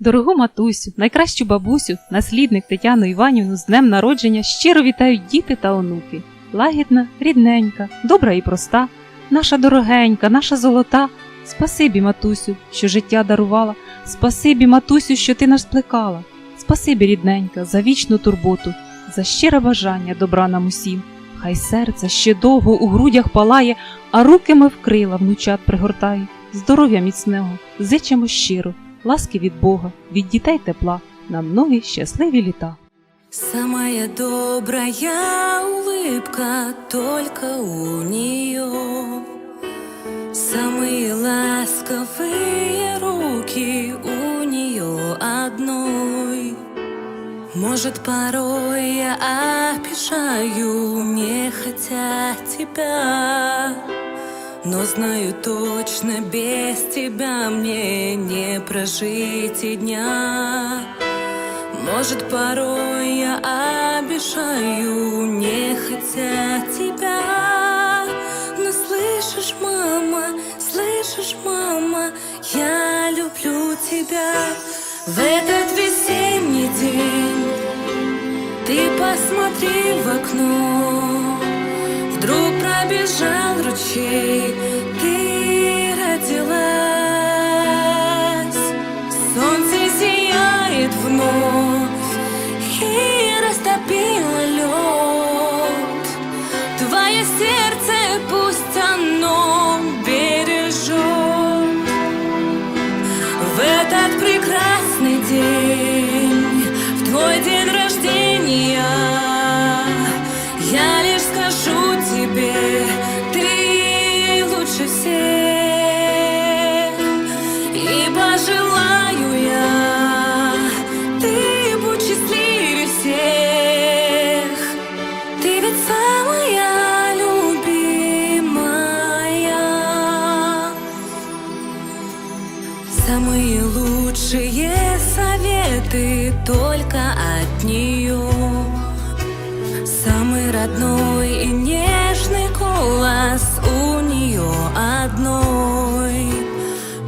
Дорогу матусю, найкращу бабусю, наслідник Тетяну Іванівну з днем народження щиро вітають діти та онуки. Лагідна, рідненька, добра і проста, наша дорогенька, наша золота. Спасибі, матусю, що життя дарувала, спасибі, матусю, що ти нас плекала. Спасибі, рідненька, за вічну турботу, за щире бажання добра нам усім. Хай серце ще довго у грудях палає, а руки ми вкрила внучат пригортає. Здоров'я міцного, зичимо щиро, ласки від Бога, від дітей тепла, на многі щасливі літа. Самая добрая улыбка только у нее. Самые ласковые руки у нее одной. Может, порой я обижаю, не хотя тебя. Но знаю точно, без тебя мне не прожить и дня. Может, порой я обижаю, не хотя тебя. Но слышишь, мама, слышишь, мама, я люблю тебя. В этот весенний день ты посмотри в окно. Вдруг пробежал ручей, ты родилась. Солнце сияет вновь и растопило лед. Твое сердце пусть оно бережет. В этот прекрасный день, в твой день рождения, лучшие советы только от нее. Самый родной и нежный голос у нее одной.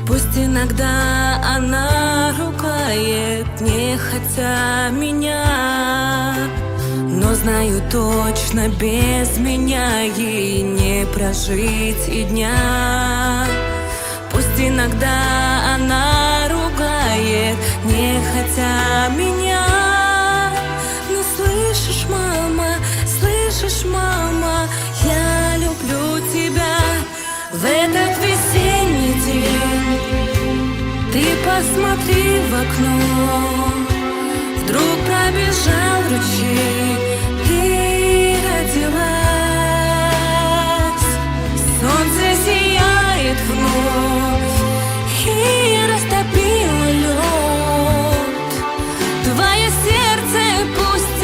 Пусть иногда она ругает, не хотя меня. Но знаю точно, без меня ей не прожить и дня. Пусть иногда она не хотя меня. Но слышишь, мама, слышишь, мама, я люблю тебя. В этот весенний день ты посмотри в окно. Вдруг пробежал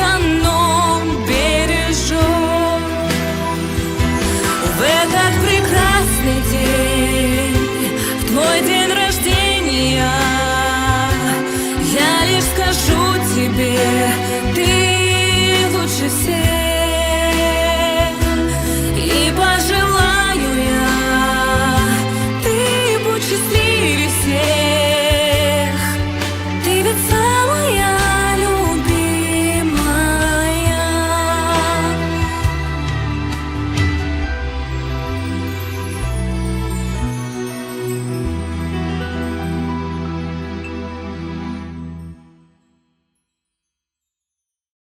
оно бережет. В этот прекрасный день, в твой день рождения, я лишь скажу тебе, ты лучше всех.